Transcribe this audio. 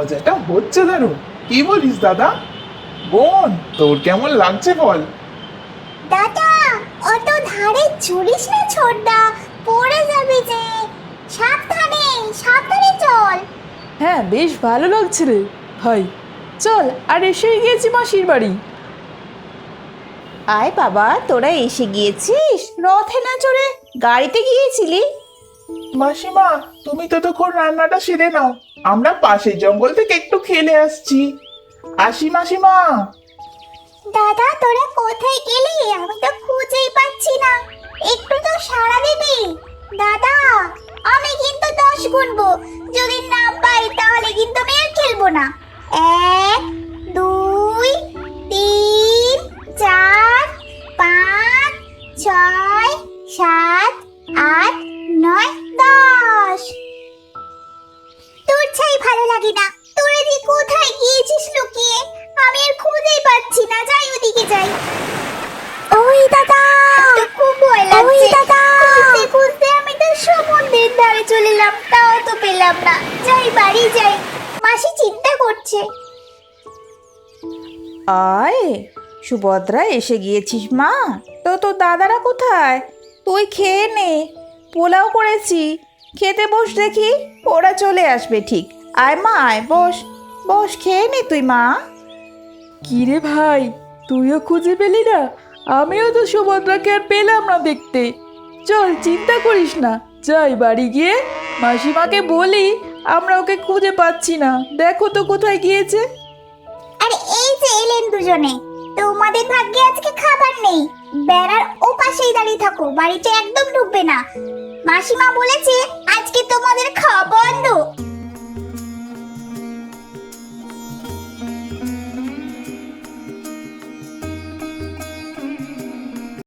মজাটা হচ্ছে দারুণ কি বলিস দাদা? বোন তোর কেমন লাগছে বল? দাদা অত ধারে ঝুলিস না ছোটদা পড়ে যাবে যে। সাবধানে সাবধানে চল। হ্যাঁ বেশ ভালো লাগছে রে। ভাই চল আর এসেই গিয়েছি মাসির বাড়ি। আয় বাবা তোরা এসে গিয়েছিস? রথে না চড়ে গাড়িতে গিয়েছিলি? মাসিমা, তুমি ততক্ষণ রান্নাটা সেরে নাও। আমরা পাশের জঙ্গল থেকে একটু খেলে আসছি। আসি মাসিমা। দাদা, তোরা কোথায় গেলি? আমি তো খুঁজেই পাচ্ছি না। একটু তো সাড়া দিবি। দাদা, আমি কিন্তু দশ গুনবো। যদি না পাই, তাহলে কিন্তু আমি আর খেলব না। এক, দুই, তিন, চার, পাঁচ, ছয় ভালো লাগে না। তোরা যে কোথায় গিয়েছিস লুকিয়ে আমি আর খুঁজেই পাচ্ছি না। যাই ওদিকে যাই। ওই দাদা! খুব ভয় লাগছে। ওই দাদা! খুঁজতে খুঁজতে আমি তো সমুদ্রের ধারে চলে এলাম তাও তো পেলাম না। যাই বাড়ি যাই। মাসি চিন্তা করছে। আয় সুভদ্রা এসে গিয়েছিস মা। তো তোর দাদারা কোথায়? তুই খেয়ে নে। পোলাও করেছি। খেতে বস দেখি ওরা চলে আসবে ঠিক। আয় মা আয় বস বস খেয়ে নে তুই মা। কিরে ভাই তুইও খুঁজে পেলি না? আমিও তো সুভদ্রাকে আর পেলাম না দেখতে। চল চিন্তা করিস না। যাই বাড়ি গিয়ে মাসিমাকে বলি আমরা ওকে খুঁজে পাচ্ছি না। দেখো তো কোথায় গিয়েছে। আরে এই যে এলেন দুজনে। তোমাদের ভাগ্যে আজকে খাবার নেই। বেড়ার ও পাশেই দাঁড়িয়ে থাকো বাড়িতে একদম ঢুকবে না। মাসিমা বলেছে আজকে তোমাদের খাওয়া বন্ধ।